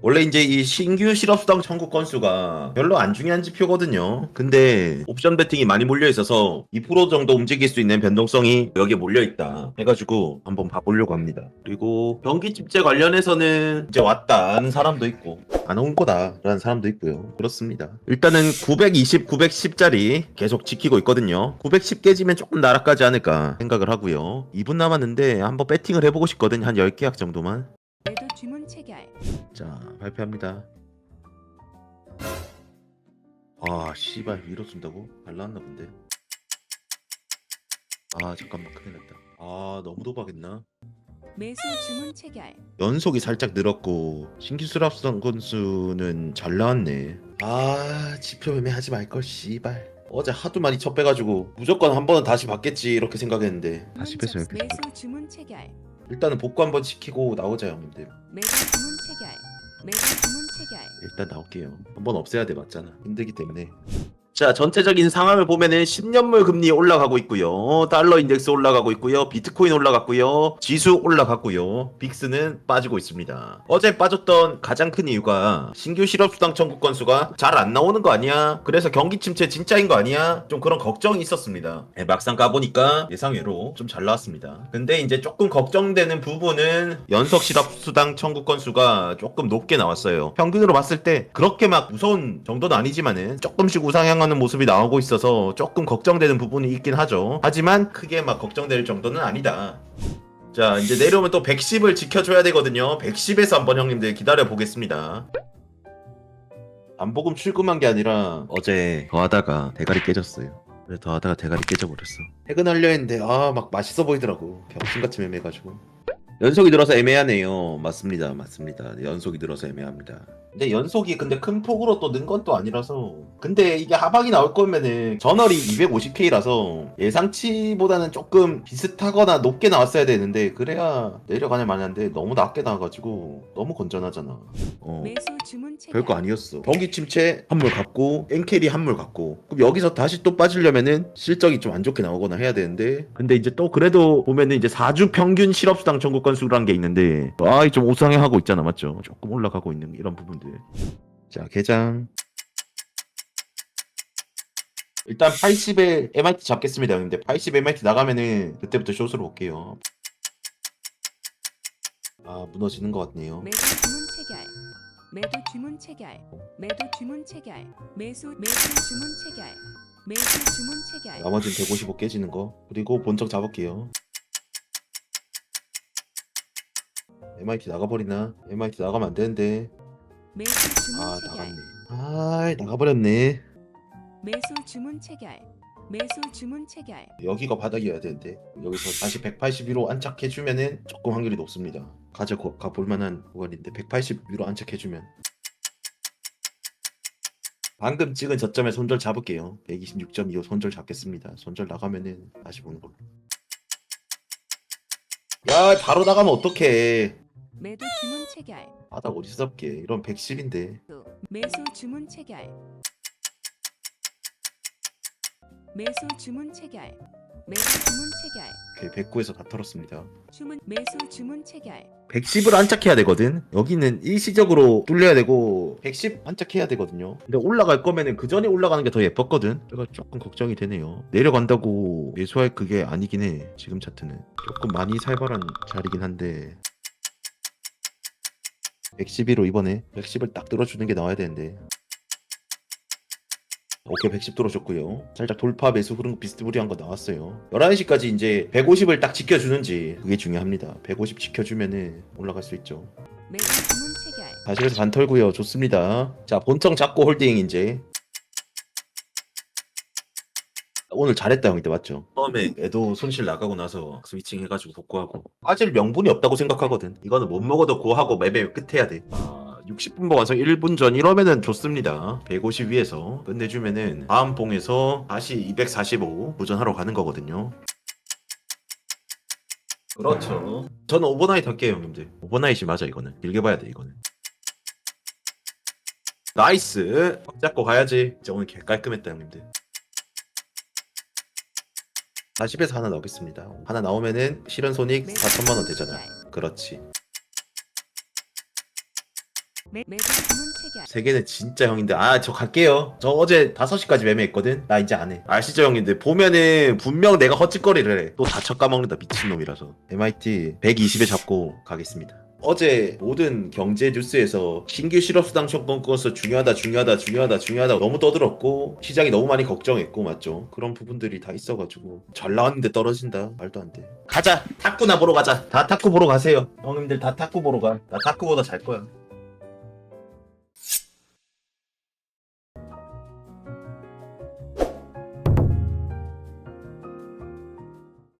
원래 이제 이 신규 실업수당 청구 건수가 별로 안 중요한 지표거든요. 근데 옵션 베팅이 많이 몰려 있어서 2% 정도 움직일 수 있는 변동성이 여기에 몰려 있다. 해가지고 한번 봐보려고 합니다. 그리고 경기 집제 관련해서는 이제 왔다는 사람도 있고 안 온 거다라는 사람도 있고요. 그렇습니다. 일단은 920, 910짜리 계속 지키고 있거든요. 910 깨지면 조금 나락가지 않을까 생각을 하고요. 2분 남았는데 한번 배팅을 해보고 싶거든요. 한 10계약 정도만. 주문 체결. 자 발표합니다 아 씨발 위로 쏜다고? 발라왔나 본데 아 잠깐만 큰일 났다 아 너무 도박했나? 매수 주문 체결. 연속이 살짝 늘었고 수납성 건수는 잘 나왔네 아 지표 매매하지 말걸 씨발 어제 하도 많이 첫 빼가지고 무조건 한 번은 다시 받겠지 이렇게 생각했는데 다시. 이렇게 매수 주문 체결. 일단은 복구 한번 시키고 나오자 형님들 매도 주문 체결. 매도 주문 체결. 일단 나올게요. 한번 없애야 돼 맞잖아. 힘들기 때문에. 자 전체적인 상황을 보면은 10년물 금리 올라가고 있고요. 달러 인덱스 올라가고 있고요. 비트코인 올라갔고요. 지수 올라갔고요. 빅스는 빠지고 있습니다. 어제 빠졌던 가장 큰 이유가 신규 실업수당 청구 건수가 잘 안 나오는 거 아니야? 그래서 경기 침체 진짜인 거 아니야? 좀 그런 걱정이 있었습니다. 예, 막상 까보니까 예상외로 좀 잘 나왔습니다. 근데 이제 조금 걱정되는 부분은 연속 실업수당 청구 건수가 조금 높게 나왔어요. 평균으로 봤을 때 그렇게 막 무서운 정도는 아니지만은 조금씩 우상향 하는 모습이 나오고 있어서 조금 걱정되는 부분이 있긴 하죠. 하지만 크게 막 걱정될 정도는 아니다. 자 이제 내려오면 또 110을 지켜줘야 되거든요. 110에서 한번 형님들 기다려 보겠습니다. 안보금 출금한 게 아니라 어제 더 하다가 대가리 깨졌어요. 그래 더 하다가 대가리 깨져버렸어. 퇴근하려 했는데 아 막 맛있어 보이더라고. 병신같이 매매해가지고 연속이 들어서 애매하네요. 맞습니다 맞습니다. 연속이 들어서 애매합니다. 근데 연속이 근데 큰 폭으로 또 는 건 또 아니라서. 근데 이게 하방이 나올 거면은 전월이 250K라서 예상치보다는 조금 비슷하거나 높게 나왔어야 되는데 그래야 내려가냐 마냐인데 너무 낮게 나와가지고 너무 건전하잖아. 어. 매수 주문 체결. 별거 아니었어. 경기 침체 한물 갖고 엔캐리 한물 갖고. 그럼 여기서 다시 또 빠지려면은 실적이 좀 안 좋게 나오거나 해야 되는데. 근데 이제 또 그래도 보면은 이제 4주 평균 실업수당 청구 건수라는 게 있는데 아좀 우상향하고 있잖아 맞죠? 조금 올라가고 있는 이런 부분들. 자 개장. 일단 80에 MIT 잡겠습니다 형님들 80 MIT 나가면은 그때부터 숏으로 볼게요 아 무너지는 것 같네요 매도 주문 체결. 매도 주문 체결. 매도 주문 체결. 매수 매수 주문 체결. 매수 주문 체결. 나머지는 155 깨지는 거 그리고 본적 잡을게요 MIT 나가버리나? MIT 나가면 안 되는데. 매수 주문 아 체결. 나갔네. 아 나가버렸네. 매수 주문 체결. 매수 주문 체결. 여기가 바닥이어야 되는데. 여기서 다시 180 위로 안착해주면은 조금 확률이 높습니다. 가져 가 볼만한 구간인데 180 위로 안착해주면. 방금 찍은 저점에 손절 잡을게요. 126.25 손절 잡겠습니다. 손절 나가면은 다시 보는 걸로. 야 바로 나가면 어떡해 매도 주문 체결. 바닥 어디서 잡게 이런 110인데 매수 주문 체결. 매수 주문 체결. 매수 주문 체결. 오케이 109에서 다 털었습니다 주문 매수 주문 체결. 110을 안착해야 되거든. 여기는 일시적으로 뚫려야 되고 110 안착해야 되거든요. 근데 올라갈 거면은 그 전에 올라가는 게 더 예뻤거든. 제가 조금 걱정이 되네요. 내려간다고 매수할 그게 아니긴 해. 지금 차트는 조금 많이 살벌한 자리긴 한데 112로 이번에 110을 딱 뚫어주는 게 나와야 되는데. 오케이 110 뚫어줬고요. 살짝 돌파 매수 흐름 비스무리한 거 나왔어요. 11시까지 이제 150을 딱 지켜주는지 그게 중요합니다. 150 지켜주면은 올라갈 수 있죠. 매수 주문 체결. 다시 그래서 반 털고요. 좋습니다. 자 본청 잡고 홀딩 이제 오늘 잘했다 형이때 맞죠? 처음에 애도 손실 나가고 나서 스위칭 해가지고 복구하고. 빠질 명분이 없다고 생각하거든. 이거는 못 먹어도 고하고 매매 끝해야 돼. 아, 60분 완성 1분 전 이러면은 좋습니다. 150 위에서 끝내주면은 다음 봉에서 다시 245 도전하러 가는 거거든요. 그렇죠. 저는 오버나잇 할게요 형님들. 오버나잇이 맞아 이거는. 길게 봐야 돼 이거는. 나이스! 꽉 잡고 가야지. 진짜 오늘 개 깔끔했다 형님들 40에서 하나 나오겠습니다. 하나 나오면은 실현 손익 매수 4천만원 주문 되잖아. 그렇지. 매, 매도 주문 체결. 세 개는 진짜 형인데 아 저 갈게요. 저 어제 5시까지 매매했거든? 나 이제 안해. 아시죠 형님들? 보면은 분명 내가 헛짓거리를 해또 다쳐 까먹는다 미친놈이라서. MIT 120에 잡고 가겠습니다 어제 모든 경제 뉴스에서 신규 실업수당 청권 건수 중요하다 중요하다 중요하다 중요하다 너무 떠들었고 시장이 너무 많이 걱정했고 맞죠? 그런 부분들이 다 있어가지고 잘 나왔는데 떨어진다. 말도 안 돼. 가자. 탁구나 보러 가자. 다 탁구 보러 가세요. 형님들 다 탁구 보러 가나 탁구보다 잘 거야